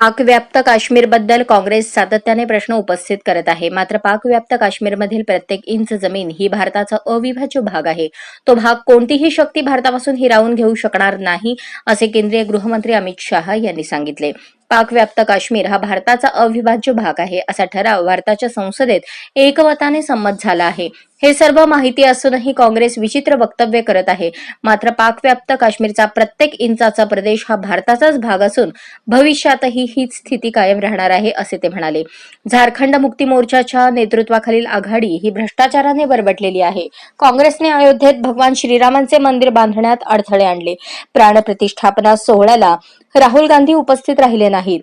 पाकव्याप्त काश्मीरबद्दल काँग्रेस सातत्याने प्रश्न उपस्थित करत आहे. मात्र पाकव्याप्त काश्मीरमधील प्रत्येक इंच जमीन ही भारताचा अविभाज्य भाग आहे. तो भाग कोणतीही शक्ती भारतापासून हिरावून घेऊ शकणार नाही असे केंद्रीय गृहमंत्री अमित शहा यांनी सांगितले. पाकव्याप्त काश्मीर हा भारताचा अविभाज्य भाग आहे असा ठराव भारताच्या संसदेत एकमताने संमत झाला आहे. हे सर्व माहिती असूनही काँग्रेस विचित्र वक्तव्य करत आहे. मात्र पाकव्याप्त काश्मीरचा प्रत्येक इंचाचा प्रदेश हा भारताचाच भाग असून भविष्यातही हीच स्थिती कायम राहणार आहे असे ते म्हणाले. झारखंड मुक्ती मोर्चाच्या नेतृत्वाखालील आघाडी ही भ्रष्टाचाराने बरबटलेली आहे. काँग्रेसने अयोध्येत भगवान श्रीरामांचे मंदिर बांधण्यात अडथळे आणले. प्राणप्रतिष्ठापना सोहळ्याला राहुल गांधी उपस्थित राहिले नाहीत.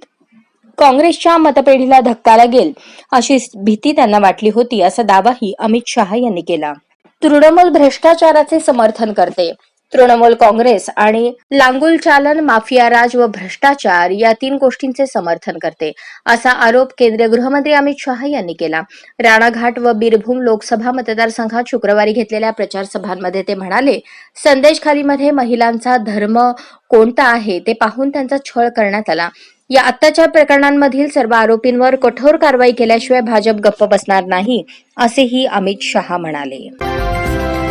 काँग्रेसच्या मतपेढीला धक्का लागेल अशी भीती त्यांना वाटली होती असा दावाही अमित शहा यांनी केला. तृणमूल भ्रष्टाचाराचे समर्थन करते. तृणमूल काँग्रेस आणि लांगुल चालन माफिया राज व भ्रष्टाचार या तीन गोष्टींचे समर्थन करते असा आरोप केंद्रीय गृहमंत्री अमित शहा यांनी केला. राणाघाट व बीरभूम लोकसभा मतदारसंघात शुक्रवारी घेतलेल्या प्रचार सभांमध्ये ते म्हणाले संदेश खालीमध्ये महिलांचा धर्म कोणता आहे ते पाहून त्यांचा छळ करण्यात आला. या अत्याचार प्रकरणांमधील सर्व आरोपींवर कठोर कारवाई केल्याशिवाय भाजप गप्प बसणार नाही असेही अमित शहा म्हणाले.